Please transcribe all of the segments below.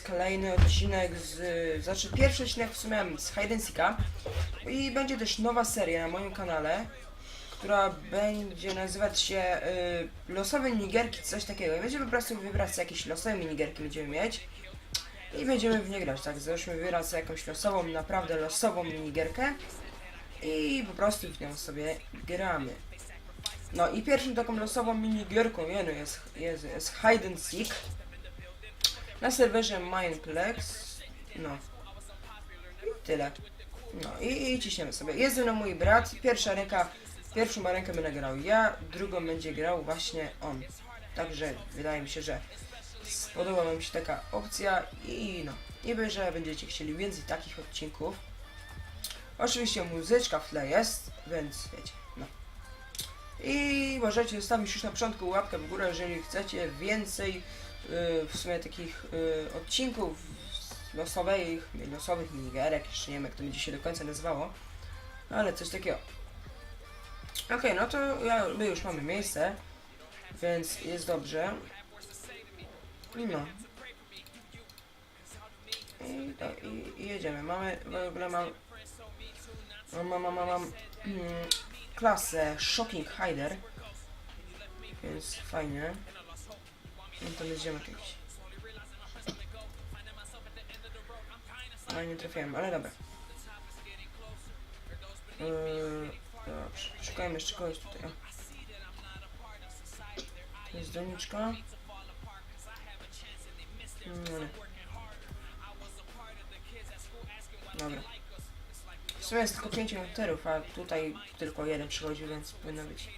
kolejny odcinek z... Znaczy pierwszy odcinek w sumie z Hide and Seeka i będzie też nowa seria na moim kanale, która będzie nazywać się y, Losowe minigierki, coś takiego. Będziemy po prostu wybrać jakieś losowe minigierki będziemy mieć i będziemy w nie grać, tak? Załóżmy sobie jakąś losową, naprawdę losową minigierkę i po prostu w nią sobie gramy. No i pierwszą taką losową minigierką jenu jest, jest, jest Hide and Seek na serwerze Mineplex. No. I tyle. No i, i ciśniemy sobie. Jest ze mną mój brat. Pierwsza ręka, pierwszą rękę będę grał ja, drugą będzie grał właśnie on. Także wydaje mi się, że spodoba wam się taka opcja i no. Niby, że będziecie chcieli więcej takich odcinków. Oczywiście muzyczka w tle jest, więc wiecie, no. I możecie zostawić już na początku łapkę w górę, jeżeli chcecie więcej w sumie takich y, odcinków losowych, losowych minigierek, jeszcze nie wiem jak to będzie się do końca nazywało, ale coś takiego. Okej, no to ja, my już mamy miejsce, więc jest dobrze. I no. I, to, i, i jedziemy. Mamy, w ogóle mam, mam, mam, mam, mam, mam klasę Shocking Hider, więc fajnie. No to będziemy jakiś. No nie trafiłem, ale dobra. Yy, dobrze, szukajmy jeszcze kogoś tutaj. To jest doniczka. No nie. Dobra. W sumie jest tylko 5 komputerów, a tutaj tylko jeden przychodzi, więc powinno być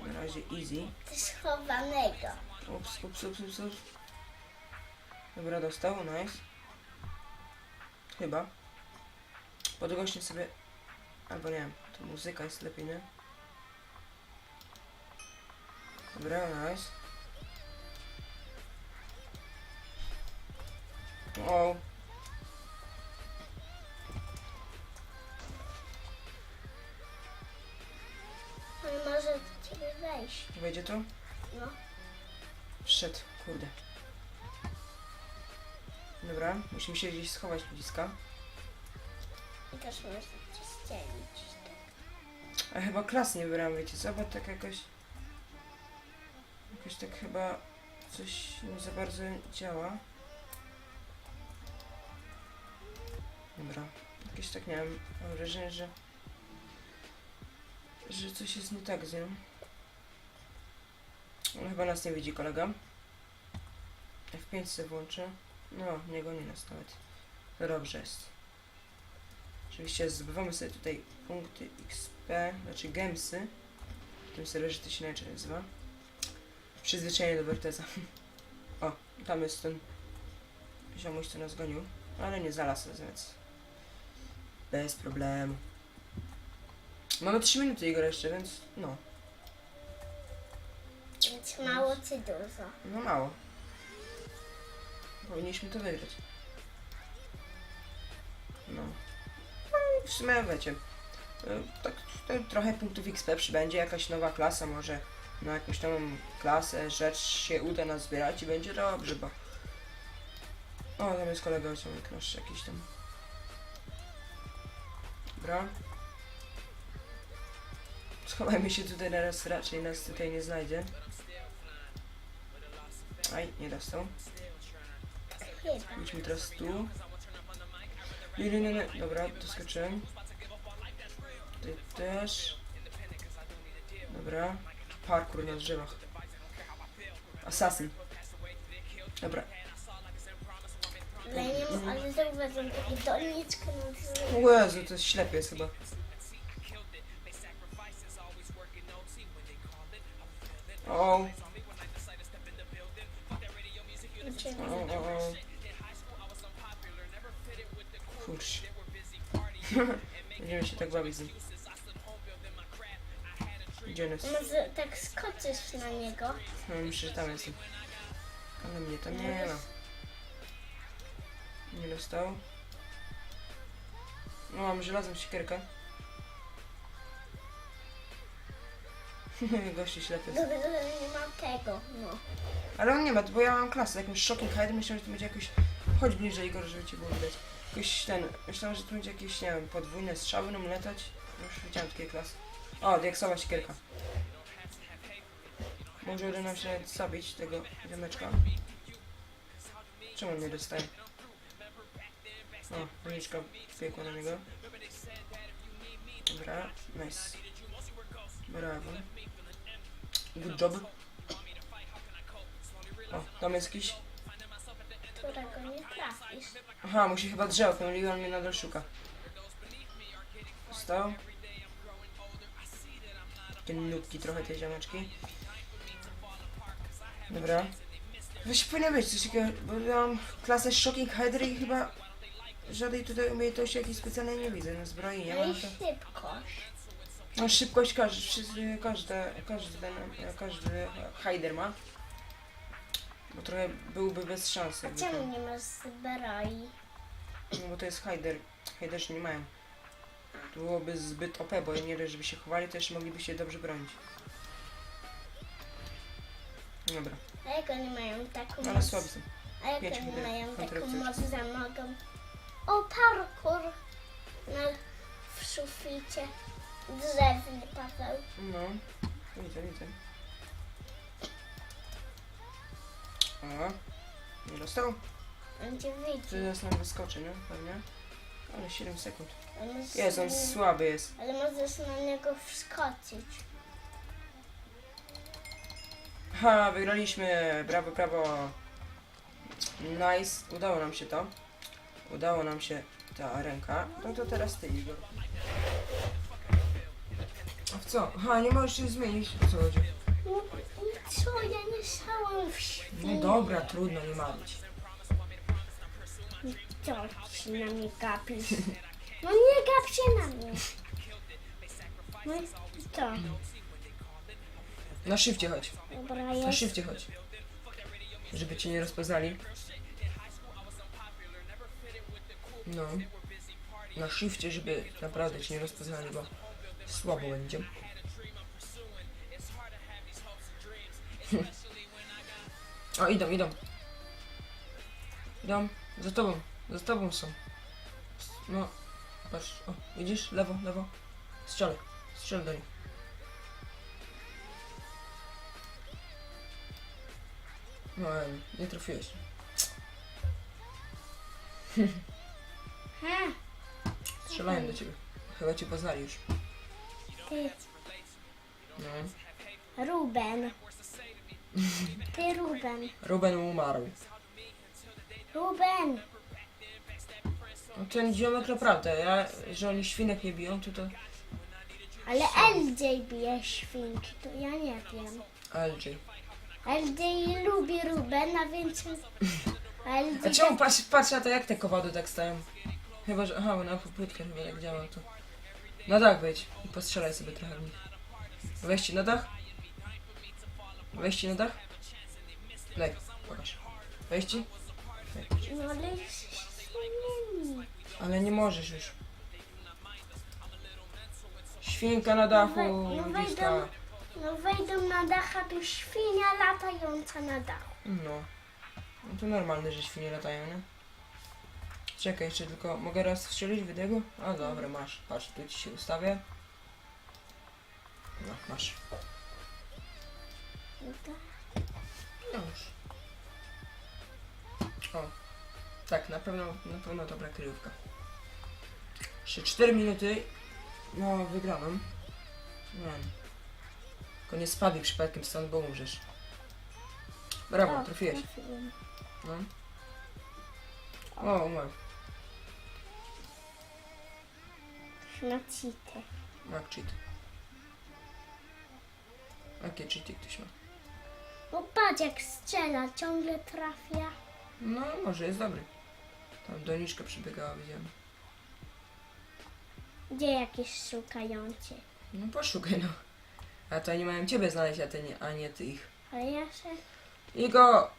na razie easy. schowanego. Ups, ups, ups, ups, ups. Dobra, dostał, nice. Chyba. Podgłośnie sobie... Albo nie wiem, to muzyka jest lepiej, nie? Dobra, nice. O. On może do ciebie wejść. Wejdzie tu? No. Wszedł, kurde. Dobra, musimy się gdzieś schować ludziska. I też może cię ścielić. A chyba klas nie wybrałem, wiecie co? Bo tak jakoś... Jakoś tak chyba coś nie za bardzo działa. Dobra. Jakieś tak nie wiem, mam wrażenie, że... Że coś jest nie tak z nią. On chyba nas nie widzi kolega. F5 sobie włączę. No, nie goni nas nawet. To dobrze jest. Oczywiście zdobywamy sobie tutaj punkty XP, znaczy gemsy. W tym serwerze to się inaczej nazywa. Przyzwyczajenie do Werteza. O, tam jest ten ziomuś, co nas gonił. Ale nie znalazł nas, więc bez problemu. Mamy 3 minuty Igor jeszcze, więc no, Mało czy dużo. no mało. Powinniśmy to wygrać. No. No w sumie wiecie, y, tak to trochę punktów XP przybędzie, jakaś nowa klasa może na jakąś nową klasę, rzecz się uda nas zbierać i będzie dobrze, bo... O, tam jest kolega ciągnik nasz jakiś tam. Dobra. Schowajmy się tutaj teraz, raczej nas tutaj nie znajdzie. Aj, nie dostał. Idźmy teraz tu. Nie, nie, nie, nie. Dobra, doskoczyłem. Ty też. Dobra. Parkour na drzewach. Assassin. Dobra. Ma, ale zauważyłem takie doniczkę na drzwi. O Jezu, to jest ślepy jest chyba. O, o, o, o, o. Kurczę. Będziemy się tak bawić z nim. Gdzie on jest? Może tak skoczysz na niego. No myślę, że tam jest. Ale mnie tam nie ma. Nie dostał. No, mam żelazną siekierkę. Gościu ślepy jest. Dobrze, że nie ma tego. No. Ale on nie ma, bo ja mam klasę, jakąś shocking hide, myślałem, że to będzie jakoś chodź bliżej Igor, żeby cię było widać. Jakoś ten, myślałem, że tu będzie jakieś, nie wiem, podwójne strzały nam latać. Już widziałem takie klasy. O, diaksowa siekierka. Może uda nam się nawet zabić tego ziomeczka. Czemu on nie dostaje? O, ręczka piekła na niego. Dobra, nice. Brawo. Good job. O, tam jest jakiś... Którego nie trafisz. Aha, musi chyba drzewo, pomyliłem mnie nadal szuka. Stał. Takie nubki trochę tej ziomeczki. Dobra. Weź powinno być coś takiego, bo ja mam klasę Shocking Hydra i chyba żadnej tutaj umiejętności jakiejś specjalnej nie widzę. No zbroi nie No ma. i To... szybkość. No szybkość każdy, wszyscy, każdy, każdy, każdy Hyder ma. Bo trochę byłby bez szans. Jakby czemu to- nie masz? No bo to jest Hyder. Hyderzy nie mają. To byłoby zbyt OP, bo nie dość, żeby się chowali, to jeszcze mogliby się dobrze bronić. Dobra, A jak oni mają taką ale moc? są. A jak Pięć oni mają taką kontrakcji. moc, że mogą... O, parkour! Na, w suficie. Drzewny, Paweł. No, widzę, widzę. O, nie dostał? Będzie To widzieć. zaraz nam wyskoczy, nie? Pewnie. Ale 7 sekund. Ale możesz Jest, on na słaby jest. Ale możesz na niego wskoczyć. Ha, wygraliśmy! Brawo, brawo! Nice, udało nam się to. Udało nam się ta ręka. No to teraz ty, Igor. A w co? Ha, nie możesz się zmienić. O co chodzi? No co? Ja nie szałam w świnie. No dobra, trudno, nie ma być. Co ci na mnie gapisz? No nie gap się na mnie. No i co? Na szybcie chodź. Dobra, Na jest. szybcie chodź. Żeby cię nie rozpoznali. No. Na shifcie, żeby naprawdę cię nie rozpoznali, bo słabo będzie. o, idą, idą. Idą. Za tobą. Za tobą są. No. Patrz. O, widzisz? Lewo, lewo. Strzelaj. Strzel do nich. No, nie trafiłeś. Strzelają do ciebie. Chyba cię poznali już. Ty, No. Ruben. Ty, Ruben. Ruben umarł. Ruben. No ten ziomek naprawdę, ja, że oni świnek nie biją, to to Ale LJ bije świnki, to ja nie wiem. LG. LJ lubi Rubena, więc... LJ... A czemu patrz, patrz na to, jak te kowady tak stają? Chyba, że... Aha, bo na popłytkę chyba jak działa to. Na dach wejdź i postrzelaj sobie trochę w nich. Weźcie na dach? Wejście na dach? Daj, pokaż. Wejście? Daj. No ale. Ale nie możesz już. Świnka na dachu, No we- no wejdą. No wejdą na dach, a tu świnia latająca na dachu. No. No to normalne, że świnie latają, nie? Czekaj, jeszcze tylko mogę raz strzelić w jednego? A dobra, masz. Patrz, tu ci się ustawię. No, masz. No No już. O. Tak, na pewno, na pewno dobra kryjówka. Jeszcze 4 minuty. No, wygrałem. Nie wiem. Tylko nie spadaj przypadkiem stąd, bo umrzesz. Brawo, O, trafiłeś. No. O, umarł. Na city. Jak cheat. Jakie cheaty ktoś ma? No patrz jak strzela, ciągle trafia. No, może jest dobry. Tam doniczka przybiegała, widziałem. Gdzie jakieś szukający? No poszukaj no. A to oni mają ciebie znaleźć, a, ty nie, a nie ty ich. Ale ja się... Igo!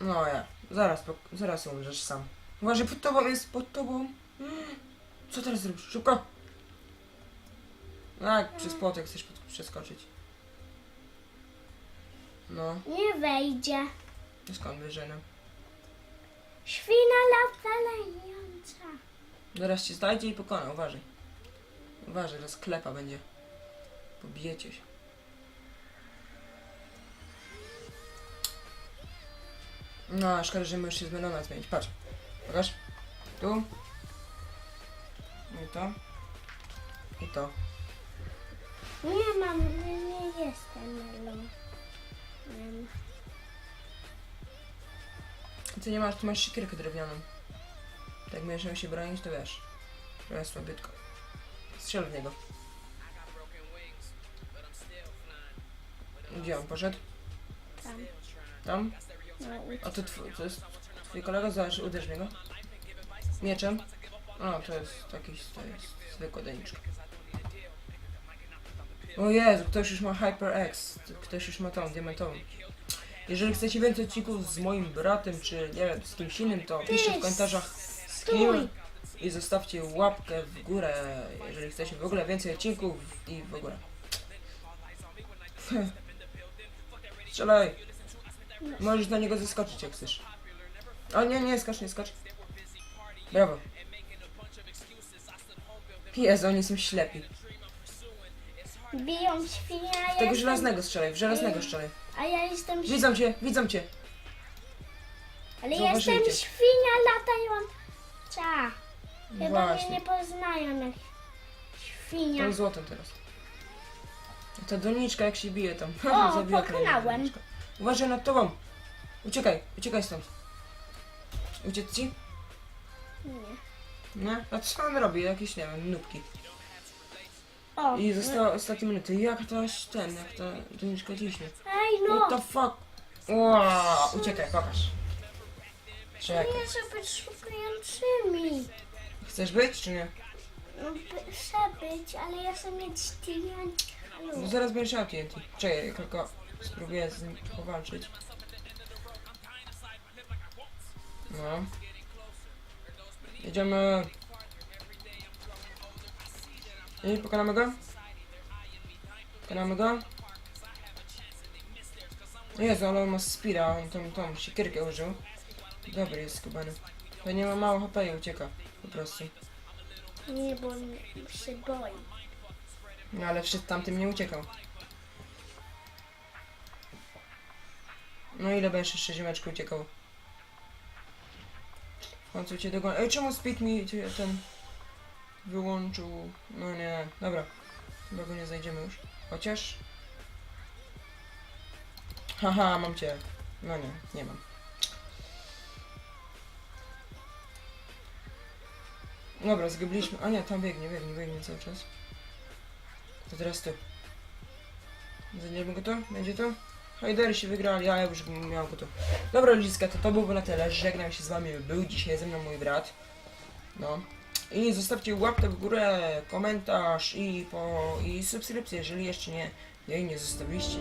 No ja. Zaraz, po, zaraz umrzesz sam. Uważaj, pod tobą jest, pod tobą. Mm. Co teraz zrobisz? Szybko! Tak, przez płotek chcesz pod, przeskoczyć. No, Nie wejdzie. to skąd wiesz, że no? Świna latająca. Zaraz cię znajdzie i pokona, uważaj. Uważaj, rozklepa będzie. Pobijecie się. No, szkoda, że możesz się z melona zmienić. Patrz. Pokaż. Tu. No I to. I to. Nie mam, nie, nie jestem melon. Em, Ty nie masz, tu masz siekierkę drewnianą. Tak Jak będziesz miał się bronić, to wiesz. To jest słabiutko. Strzel w niego. Gdzie on poszedł? Tam. Tam? No, A to, twój, to jest twój kolega? Zobacz, uderz w niego. Mieczem? O, to jest taki, to jest zwykła doniczka. O Jezu, ktoś już ma HyperX. Ktoś już ma tą, diamentową. Jeżeli chcecie więcej odcinków z moim bratem, czy nie wiem, z kimś innym, to piszcie w komentarzach z kim i zostawcie łapkę w górę, jeżeli chcecie w ogóle więcej odcinków i w ogóle. Strzelaj! Możesz na niego zeskoczyć jak chcesz. O nie, nie skacz, nie skacz. Brawo. Jezu, oni są ślepi. Biją świnia, ja tego jestem, żelaznego strzelaj, w żelaznego strzelaj. a ja jestem, Widzą cię, widzą cię. ale jestem cię. świnia latająca. Chyba mnie Właśnie. nie poznają jak świnia. Tą złotą teraz. Ta doniczka jak się bije tam. O, Zabiła kolejna pokonałem. doniczka. Uważaj nad tobą. Uciekaj, uciekaj stąd. Uciec ci? Nie. Nie? A co on robi? Jakieś, nie wiem, nubki. O, I zostały ostatnie minuty. Jak to aż ten, jak ta doniczka ciśnie. Ej no! What the fuck? Wow, uciekaj, pokaż. Czekaj. Nie chcę być szukającymi. Chcesz być, czy nie? No, by- chcę być, ale ja chcę mieć TNT. No zaraz będziesz miał TNT. Czekaj, tylko spróbuję z nim powalczyć. No. Jedziemy. I pokonamy go? Pokonamy go? Jezu, ale on ma spira, on tą, tą siekierkę użył. Dobry jest skubany. To nie ma mało HP i ucieka. Po prostu. Nie, bo on się boi. No ale przed tamtym nie uciekał. No ile będziesz jeszcze ziemeczku uciekał? W końcu cię dogonię. Ej, czemu Speed mi ten wyłączył? No nie, dobra. Chyba go nie znajdziemy już. Chociaż... Haha, mam cię. No nie, nie mam. Dobra, zgubiliśmy. A nie, tam biegnie, biegnie, biegnie cały czas. To teraz ty. Znajdziemy go to? Będzie to? Hajderi się wygrali, a ja już miał go to. Dobra ludziska, to to byłoby na tyle. Żegnam się z wami. Był dzisiaj ze mną mój brat. No. I zostawcie łapkę w górę, komentarz i po i subskrypcję, jeżeli jeszcze nie, jej nie zostawiliście.